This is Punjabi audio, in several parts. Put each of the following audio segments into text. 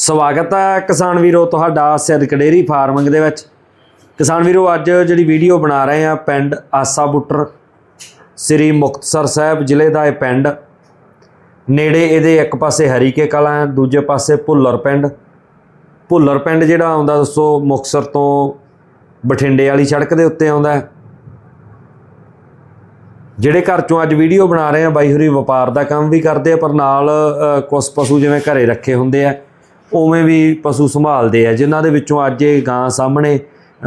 ਸਵਾਗਤ ਹੈ ਕਿਸਾਨ ਵੀਰੋ ਤੁਹਾਡਾ ਸਿਰਕ ਡੇਰੀ ਫਾਰਮਿੰਗ ਦੇ ਵਿੱਚ। ਕਿਸਾਨ ਵੀਰੋ ਅੱਜ ਜਿਹੜੀ ਵੀਡੀਓ ਬਣਾ ਰਹੇ ਆ ਪਿੰਡ ਆਸਾ ਬੁੱਟਰ ਸ੍ਰੀ ਮੁਕਤਸਰ ਸਾਹਿਬ ਜ਼ਿਲ੍ਹੇ ਦਾ ਇਹ ਪਿੰਡ। ਨੇੜੇ ਇਹਦੇ ਇੱਕ ਪਾਸੇ ਹਰੀਕੇ ਕਲਾਂ ਹੈ, ਦੂਜੇ ਪਾਸੇ ਭੁੱਲਰ ਪਿੰਡ। ਭੁੱਲਰ ਪਿੰਡ ਜਿਹੜਾ ਆਉਂਦਾ ਦੋਸਤੋ ਮੁਕਤਸਰ ਤੋਂ ਬਠਿੰਡੇ ਵਾਲੀ ਸੜਕ ਦੇ ਉੱਤੇ ਆਉਂਦਾ ਹੈ। ਜਿਹੜੇ ਘਰ ਚੋਂ ਅੱਜ ਵੀਡੀਓ ਬਣਾ ਰਹੇ ਆ ਬਾਈ ਹੋਰੀ ਵਪਾਰ ਦਾ ਕੰਮ ਵੀ ਕਰਦੇ ਆ ਪਰ ਨਾਲ ਅ, ਕੁਛ ਪਸ਼ੂ ਜਿਵੇਂ ਘਰੇ ਰੱਖੇ ਹੁੰਦੇ ਆ। ਉਵੇਂ ਵੀ ਪਸ਼ੂ ਸੰਭਾਲਦੇ ਆ, ਜਿਨ੍ਹਾਂ ਦੇ ਵਿੱਚੋਂ ਅੱਜ ਇਹ ਗਾਂ ਸਾਹਮਣੇ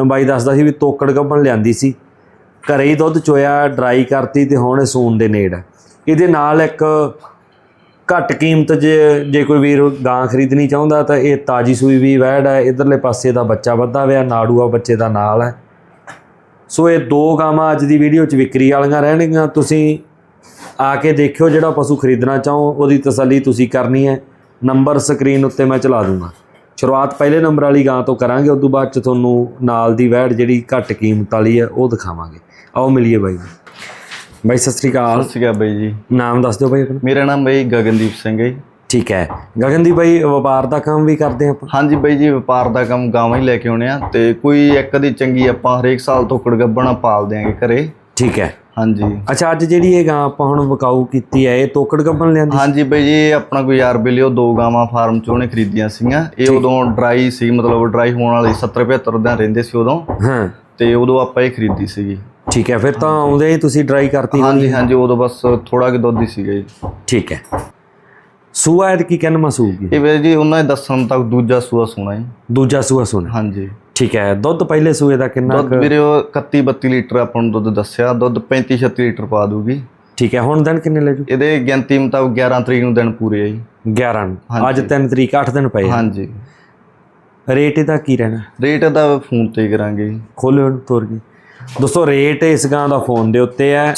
ਬਾਈ ਦੱਸਦਾ ਸੀ ਵੀ ਤੋਕੜ ਗੱਭਣ ਲਿਆਂਦੀ ਸੀ। ਘਰੇ ਹੀ ਦੁੱਧ ਚੋਇਆ ਡਰਾਈ ਕਰਤੀ ਤੇ ਹੁਣ ਇਹ ਸੂਣ ਦੇ ਨੇੜ ਇਹਦੇ ਨਾਲ ਇੱਕ ਘੱਟ ਕੀਮਤ ਜੇ ਜੇ ਕੋਈ ਵੀਰ ਗਾਂ ਖਰੀਦਣੀ ਚਾਹੁੰਦਾ ਤਾਂ ਇਹ ਤਾਜੀ ਸੂਈ ਵੀ ਵੈੜ ਹੈ ਇਧਰਲੇ ਪਾਸੇ ਦਾ ਬੱਚਾ ਵੱਧਾ ਹੋਇਆ, ਨਾੜੂਆ ਬੱਚੇ ਦਾ ਨਾਲ ਹੈ ਸੋ ਇਹ ਦੋ ਗਾਵਾਂ ਅੱਜ ਦੀ ਵੀਡੀਓ 'ਚ ਵਿਕਰੀ ਵਾਲੀਆਂ ਰਹਿਣਗੀਆਂ। ਤੁਸੀਂ ਆ ਕੇ ਦੇਖਿਓ ਜਿਹੜਾ ਪਸ਼ੂ ਖਰੀਦਣਾ ਚਾਹੋ, ਉਹਦੀ ਤਸੱਲੀ ਤੁਸੀਂ ਕਰਨੀ ਹੈ। ਨੰਬਰ ਸਕਰੀਨ ਉੱਤੇ ਮੈਂ ਚਲਾ ਦੂੰਗਾ। ਸ਼ੁਰੂਆਤ ਪਹਿਲੇ ਨੰਬਰ ਵਾਲੀ ਗਾਂ ਤੋਂ ਕਰਾਂਗੇ ਉਸ ਤੋਂ ਬਾਅਦ 'ਚ ਤੁਹਾਨੂੰ ਨਾਲ ਦੀ ਵੈੜ ਜਿਹੜੀ ਘੱਟ ਕੀਮਤ ਵਾਲੀ ਹੈ ਉਹ ਦਿਖਾਵਾਂਗੇ। ਆਓ ਮਿਲੀਏ ਬਾਈ ਨੂੰ। ਬਾਈ ਸਤਿ ਸ੍ਰੀ ਅਕਾਲ। ਸਤਿ ਸ਼੍ਰੀ ਅਕਾਲ ਬਾਈ ਜੀ। ਨਾਮ ਦੱਸ ਦਿਓ ਬਾਈ ਆਪਣਾ। ਮੇਰਾ ਨਾਮ ਬਾਈ ਗਗਨਦੀਪ ਸਿੰਘ ਹੈ ਜੀ। ਠੀਕ ਹੈ। ਗਗਨਦੀਪ ਬਾਈ ਵਪਾਰ ਦਾ ਕੰਮ ਵੀ ਕਰਦੇ ਆਪਾਂ? ਹਾਂਜੀ ਬਾਈ ਜੀ ਵਪਾਰ ਦਾ ਕੰਮ ਗਾਵਾਂ ਹੀ ਲੈ ਕੇ ਆਉਣੇ ਆ ਤੇ ਕੋਈ ਇੱਕ ਦੀ ਚੰਗੀ ਆਪਾਂ ਹਰੇਕ ਸਾਲ ਤੋਕੜ ਗੱਬਣਾ ਪਾਲ ਦਿਆਂਗੇ ਘਰੇ। ਠੀਕ ਹੈ। ਹਾਂਜੀ। ਅੱਛਾ ਅੱਜ ਜਿਹੜੀ ਇਹ ਗਾਂ ਆਪਾਂ ਹੁਣ ਵਿਕਾਊ ਕੀਤੀ ਹੈ ਇਹ ਤੋਕੜ ਗੱਬਣ ਲਿਆਂਦੀ ਹਾਂਜੀ ਬਾਈ ਜੀ ਆਪਣਾ ਕੋਈ ਯਾਰ ਬੇਲੀ ਉਹ ਦੋ ਗਾਵਾਂ ਫਾਰਮ ਚੋਂ ਉਹਨੇ ਖਰੀਦੀਆਂ ਸੀਗੀਆਂ। ਇਹ ਉਦੋਂ ਡਰਾਈ ਸੀ ਮਤਲਬ ਡਰਾਈ ਹੋਣ ਵਾਲੀ 70 75 ਦਿਨ ਰਹਿੰਦੇ ਸੀ ਉਦੋਂ। ਹਾਂ। ਤੇ ਉਦੋਂ ਆਪਾਂ ਇਹ ਖਰੀਦੀ ਸੀਗੀ। ਠੀਕ ਹੈ ਫਿਰ ਤਾਂ ਆਉਂਦੇ ਹੀ ਤੁਸੀਂ ਡਰਾਈ ਕਰਤੀ ਹਾਂਜੀ ਹਾਂਜੀ ਉਦੋਂ ਬਸ ਥੋੜਾ ਕਿ ਦੁੱਧ ਹੀ ਸੀਗਾ ਜੀ। ਠੀਕ ਹੈ। ਸੂਆ ਐਤ ਕੀ ਕਹਿਣ ਮਸੂਗੀ ਇਹ ਬਾਈ ਜੀ ਉਹਨਾਂ ਦੇ ਦੱਸਣ ਤੱਕ ਦੂਜਾ ਸੂਆ ਸੁਣਾ ਜੀ। ਦੂਜਾ ਸੂਆ ਸੁਣ ਹਾਂਜੀ। ਠੀਕ ਹੈ ਦੁੱਧ ਪਹਿਲੇ ਸੂਏ ਦਾ ਕਿੰਨਾ ਦੁੱਧ ਵੀਰੇ ਉਹ 31 32 ਲੀਟਰ ਆਪਾਂ ਨੂੰ ਦੁੱਧ ਦੱਸਿਆ ਦੁੱਧ 35 36 ਲੀਟਰ ਪਾ ਦੂਗੀ ਠੀਕ ਹੈ ਹੁਣ ਦਿਨ ਕਿੰਨੇ ਲੈ ਜੂ? ਇਹਦੇ ਗਿਣਤੀ ਮੁਤਾਬਕ 11 ਤਰੀਕ ਨੂੰ ਦਿਨ ਪੂਰੇ ਆ ਜੀ। 11 ਅੱਜ 3 ਤਰੀਕ 8 ਦਿਨ ਪਏ। ਹਾਂਜੀ। ਰੇਟ ਇਹਦਾ ਕੀ ਰਹਿਣਾ? ਰੇਟ ਦਾ ਫੋਨ ਤੇ ਕਰਾਂਗੇ ਇਹਨੂੰ ਤੋਰ ਕੇ। ਦੋਸਤੋ ਰੇਟ ਇਸ ਗਾਂ ਦਾ ਫੋਨ ਦੇ ਉੱਤੇ ਹੈ।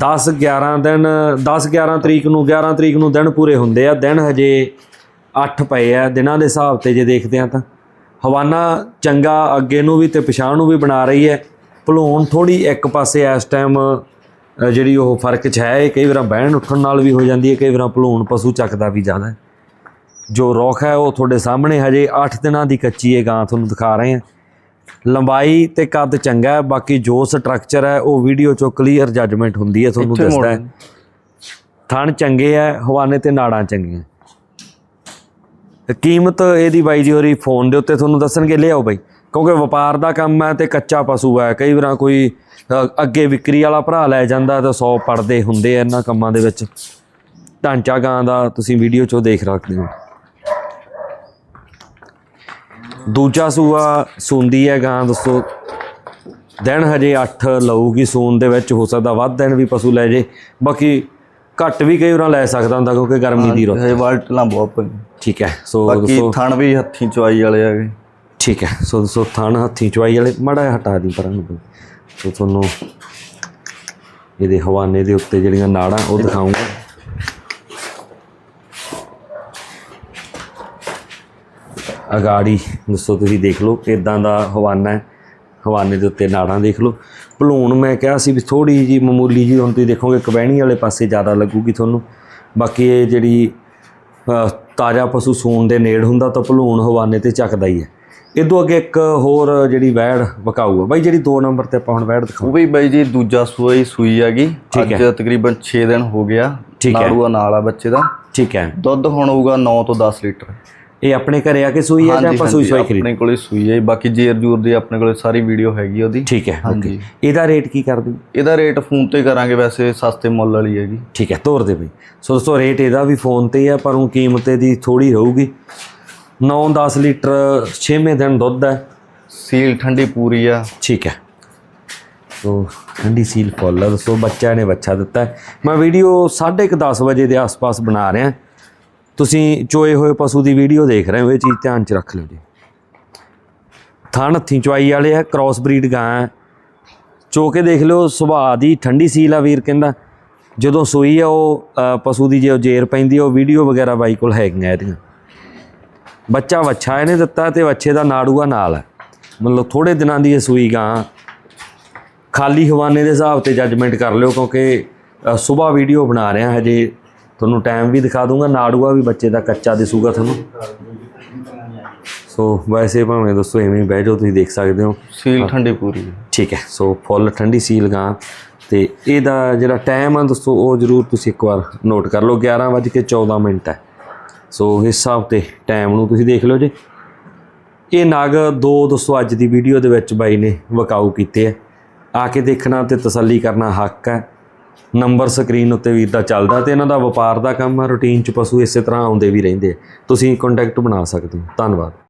10 11 ਦਿਨ 10 11 ਤਰੀਕ ਨੂੰ 11 ਤਰੀਕ ਨੂੰ ਦਿਨ ਪੂਰੇ ਹੁੰਦੇ ਆ, ਦਿਨ ਹਜੇ 8 ਪਏ ਆ, ਦਿਨਾਂ ਦੇ ਹਿਸਾਬ ਤੇ ਜੇ ਦੇਖਦੇ ਆ ਤਾਂ। ਹਵਾਨਾ ਚੰਗਾ ਅੱਗੇ ਨੂੰ ਵੀ ਤੇ ਪਿਛਾਂ ਨੂੰ ਵੀ ਬਣਾ ਰਹੀ ਹੈ। ਭਲੂਣ ਥੋੜੀ ਇੱਕ ਪਾਸੇ ਇਸ ਟਾਈਮ ਜਿਹੜੀ ਉਹ ਫ਼ਰਕ ਚ ਹੈ ਕਈ ਵਾਰ ਬਹਿਣ ਉੱਠਣ ਨਾਲ ਵੀ ਹੋ ਜਾਂਦੀ ਹੈ, ਕਈ ਵਾਰ ਭਲੂਣ ਪਸ਼ੂ ਚੱਕਦਾ ਵੀ ਜ਼ਿਆਦਾ ਜੋ ਰੋਖ ਹੈ, ਉਹ ਤੁਹਾਡੇ ਸਾਹਮਣੇ ਹਜੇ 8 ਦਿਨਾਂ ਦੀ ਕੱਚੀ ਹੈ, ਗਾਂ ਤੁਹਾਨੂੰ ਦਿਖਾ ਰਹੇ ਹਾਂ। ਲੰਬਾਈ ਤੇ ਕੱਦ ਚੰਗਾ ਹੈ ਬਾਕੀ ਜੋ ਸਟਰਕਚਰ ਹੈ ਉਹ ਵੀਡੀਓ ਚੋਂ ਕਲੀਅਰ ਜੱਜਮੈਂਟ ਹੁੰਦੀ ਹੈ ਤੁਹਾਨੂੰ ਇੱਥੇ ਦੱਸਦਾ ਹੈ। ਥਣ ਚੰਗੇ ਹੈ ਹਵਾਨੇ ਤੇ ਨਾੜਾਂ ਚੰਗੀਆਂ ਤੇ ਕੀਮਤ ਇਹਦੀ ਬਾਈ ਜੀ ਹੋਰੀ ਫੋਨ ਦੇ ਉੱਤੇ ਤੁਹਾਨੂੰ ਦੱਸਣਗੇ ਲਿਆਓ ਬਾਈ। ਕਿਉਂਕਿ ਵਪਾਰ ਦਾ ਕੰਮ ਹੈ ਤੇ ਕੱਚਾ ਪਸ਼ੂ ਹੈ ਕਈ ਵਾਰਾਂ ਕੋਈ ਅੱਗੇ ਵਿਕਰੀ ਵਾਲਾ ਭਰਾ ਲੈ ਜਾਂਦਾ ਤਾਂ 100 ਪੜਦੇ ਹੁੰਦੇ ਆ ਇਹਨਾਂ ਕੰਮਾਂ ਦੇ ਵਿੱਚ। ਢਾਂਚਾ ਗਾਂ ਦਾ ਤੁਸੀਂ ਵੀਡੀਓ ਚੋਂ ਦੇਖ ਸਕਦੇ ਹੋ। ਦੂਜਾ ਸੂਆ ਸੁੰਦੀ ਹੈ ਗਾਂ ਦੱਸੋ। ਦਿਨ ਹਜੇ 8 ਲਊਗੀ ਸੂਨ ਦੇ ਵਿੱਚ ਹੋ ਸਕਦਾ ਵੱਧ ਦਿਨ ਵੀ ਪਸ਼ੂ ਲੈ ਜੇ। ਬਾਕੀ ਘੱਟ ਵੀ ਕਈ ਵਾਰਾਂ ਲੈ ਸਕਦਾ ਹੁੰਦਾ ਕਿਉਂਕਿ ਗਰਮੀ ਦੀ ਰੁੱਤ। ਇਹ ਵਾਲਟਲਾਂ ਬਹੁਤ ਪਈ ਠੀਕ ਹੈ ਸੋ ਬਾਕੀ ਦੋਸਤੋ ਥਣ ਵੀ ਹੱਥੀਂ ਚਵਾਈ ਵਾਲੇ ਹੈਗੇ ਠੀਕ ਹੈ ਸੋ ਦੋਸਤੋ ਥਣ ਹੱਥੀਂ ਚਵਾਈ ਵਾਲੇ ਮੜਾ ਹਟਾ ਦੀ ਪਰਾਂ ਨੂੰ ਸੋ ਤੁਹਾਨੂੰ ਇਹਦੇ ਹਵਾਨੇ ਦੇ ਉੱਤੇ ਜਿਹੜੀਆਂ ਨਾੜਾਂ ਉਹ ਦਿਖਾਉਂਗਾ। ਅਗਾੜੀ ਦੱਸੋ ਤੁਸੀਂ ਦੇਖ ਲਓ ਇਦਾਂ ਦਾ ਹਵਾਨਾ ਹੈ। ਹਵਾਨੇ ਦੇ ਉੱਤੇ ਨਾੜਾਂ ਦੇਖ ਲਓ। ਭਲੂਣ ਮੈਂ ਕਿਹਾ ਸੀ ਵੀ ਥੋੜੀ ਜੀ ਮਾਮੂਲੀ ਜੀ ਹੁਣ ਤੁਸੀਂ ਦੇਖੋਗੇ ਕਬੈਣੀ ਵਾਲੇ ਪਾਸੇ ਜ਼ਿਆਦਾ ਲੱਗੂਗੀ ਤੁਹਾਨੂੰ। ਬਾਕੀ ਇਹ ਜਿਹੜੀ ਤਾਜ਼ਾ ਪਸ਼ੂ ਸੂਣ ਦੇ ਨੇੜ ਹੁੰਦਾ ਤਾਂ ਭਲੂਣ ਹਵਾਨੇ ਤੇ ਚੱਕਦਾ ਹੀ ਹੈ। ਇਦੋਂ ਅੱਗੇ ਇੱਕ ਹੋਰ ਜਿਹੜੀ ਵੈੜ ਵਕਾਊ ਹੈ ਬਾਈ ਜਿਹੜੀ 2 ਨੰਬਰ ਤੇ ਆਪਾਂ ਹੁਣ ਵੈੜ ਦਿਖਾਉਂ ਉਹ ਵੀ ਬਾਈ ਜੀ ਦੂਜਾ ਹੀ ਸੂਈ ਹੈਗੀ। ਅੱਜ ਤਕਰੀਬਨ 6 ਦਿਨ ਹੋ ਗਿਆ। ਨਾੜੂਆ ਨਾਲ ਆ ਬੱਚੇ ਦਾ। ਠੀਕ ਹੈ। ਦੁੱਧ ਹੁਣ ਹੋਊਗਾ 9 ਤੋਂ 10 ਲੀਟਰ। ਇਹ ਆਪਣੇ ਘਰੇ ਆ ਕੇ ਸੂਈ ਹੈ ਜਾਂ ਆਪਾਂ ਸੂਈ ਸੂਈ ਖਰੀਦ ਆਪਣੇ ਕੋਲੇ ਸੂਈ ਹੈ ਬਾਕੀ ਜੇਰ ਜੂਰ ਦੀ ਆਪਣੇ ਕੋਲੇ ਸਾਰੀ ਵੀਡੀਓ ਹੈਗੀ ਉਹਦੀ। ਠੀਕ ਹੈ ਹਾਂਜੀ। ਇਹਦਾ ਰੇਟ ਕੀ ਕਰ ਦੂ ਇਹਦਾ ਰੇਟ ਫੋਨ ਤੇ ਕਰਾਂਗੇ ਵੈਸੇ ਸਸਤੇ ਮੁੱਲ ਵਾਲੀ ਹੈਗੀ। ਠੀਕ ਹੈ ਤੋਰ ਦੇ ਬਈ। ਸੋ ਦੋਸਤੋ ਰੇਟ ਇਹਦਾ ਵੀ ਫੋਨ ਤੇ ਹੈ ਪਰ ਉਹ ਕੀਮਤ ਇਹਦੀ ਥੋੜੀ ਰਹੂਗੀ। 9-10 ਲੀਟਰ 6ਵੇਂ ਦਿਨ ਦੁੱਧ ਹੈ। ਸੀਲ ਠੰਡੀ ਪੂਰੀ ਆ। ਠੀਕ ਹੈ। ਸੋ ਠੰਡੀ ਸੀਲ ਫੁੱਲ ਹੈ ਦੋਸਤੋ ਬੱਚਾ ਨੇ ਬੱਚਾ ਦਿੱਤਾ। ਮੈਂ ਵੀਡੀਓ 10:30 ਵਜੇ ਦੇ ਆਸ-ਪਾਸ ਬਣਾ ਰਿਹਾ। ਤੁਸੀਂ ਚੋਏ ਹੋਏ ਪਸ਼ੂ ਦੀ ਵੀਡੀਓ ਦੇਖ ਰਹੇ ਹੋ, ਇਹ ਚੀਜ਼ ਧਿਆਨ 'ਚ ਰੱਖ ਲਿਓ ਜੀ। ਥਣ ਹੱਥੀਂ ਚਵਾਈ ਵਾਲੇ ਆ ਕ੍ਰਾਸ ਬਰੀਡ ਗਾਂ ਹੈ ਚੋ ਕੇ ਦੇਖ ਲਿਓ, ਸੁਭਾਅ ਦੀ ਠੰਡੀ ਸੀਲ ਆ ਵੀਰ ਕਹਿੰਦਾ। ਜਦੋਂ ਸੂਈ ਆ, ਉਹ ਪਸ਼ੂ ਦੀ ਜੇ ਜੇਰ ਪੈਂਦੀ ਆ, ਉਹ ਵੀਡੀਓ ਵਗੈਰਾ ਬਾਈ ਕੋਲ ਹੈਗੀਆਂ ਇਹਦੀਆਂ। ਬੱਚਾ ਵੱਛਾ ਇਹਨੇ ਦਿੱਤਾ ਤੇ ਵੱਛੇ ਦਾ ਨਾੜੂਆ ਨਾਲ ਹੈ ਮਤਲਬ ਥੋੜੇ ਦਿਨਾਂ ਦੀ ਇਹ ਸੂਈ ਗਾਂ ਖਾਲੀ ਹਵਾਨੇ ਦੇ ਹਿਸਾਬ ਤੇ ਜੱਜਮੈਂਟ ਕਰ ਲਿਓ ਕਿਉਂਕਿ ਸਵੇਰ ਵੀਡੀਓ ਬਣਾ ਰਿਹਾ ਹਜੇ। ਤੁਹਾਨੂੰ ਟਾਈਮ ਵੀ ਦਿਖਾ ਦੂੰਗਾ ਨਾੜੂਆ ਵੀ ਬੱਚੇ ਦਾ ਕੱਚਾ ਦਿਸੂਗਾ ਤੁਹਾਨੂੰ। ਸੋ ਵੈਸੇ ਭਾਵੇਂ ਦੋਸਤੋ ਐਵੇਂ ਹੀ ਬਹਿ ਜਾਓ ਤੁਸੀਂ ਦੇਖ ਸਕਦੇ ਹੋ। ਸੀਲ ਠੰਡੀ ਪੂਰੀ। ਠੀਕ ਹੈ ਸੋ ਫੁੱਲ ਠੰਡੀ ਸੀਲ ਗਾਂ। ਤੇ ਇਹਦਾ ਜਿਹੜਾ ਟਾਈਮ ਆ ਦੋਸਤੋ ਉਹ ਜਰੂਰ ਤੁਸੀਂ ਇੱਕ ਵਾਰ ਨੋਟ ਕਰ ਲਓ 11:14 ਮਿੰਟ ਹੈ। ਸੋ ਇਸ ਹਿਸਾਬ ਤੇ ਟਾਈਮ ਨੂੰ ਤੁਸੀਂ ਦੇਖ ਲਓ ਜੀ। ਇਹ ਨਗ ਦੋ ਦੋਸਤੋ ਅੱਜ ਦੀ ਵੀਡੀਓ ਦੇ ਵਿੱਚ ਬਾਈ ਨੇ ਵਕਾਊ ਕੀਤੇ ਆ। ਆ ਕੇ ਦੇਖਣਾ ਤੇ ਤਸੱਲੀ ਕਰਨਾ ਹੱਕ ਹੈ। ਨੰਬਰ ਸਕਰੀਨ ਉੱਤੇ ਵੀਰ ਦਾ ਚੱਲਦਾ ਤੇ ਇਹਨਾਂ ਦਾ ਵਪਾਰ ਦਾ ਕੰਮ ਆ, ਰੂਟੀਨ ਚ ਪਸ਼ੂ ਇਸੇ ਤਰ੍ਹਾਂ ਆਉਂਦੇ ਵੀ ਰਹਿੰਦੇ ਆ। ਤੁਸੀਂ ਕੰਟੈਕਟ ਬਣਾ ਸਕਦੇ ਹੋ। ਧੰਨਵਾਦ।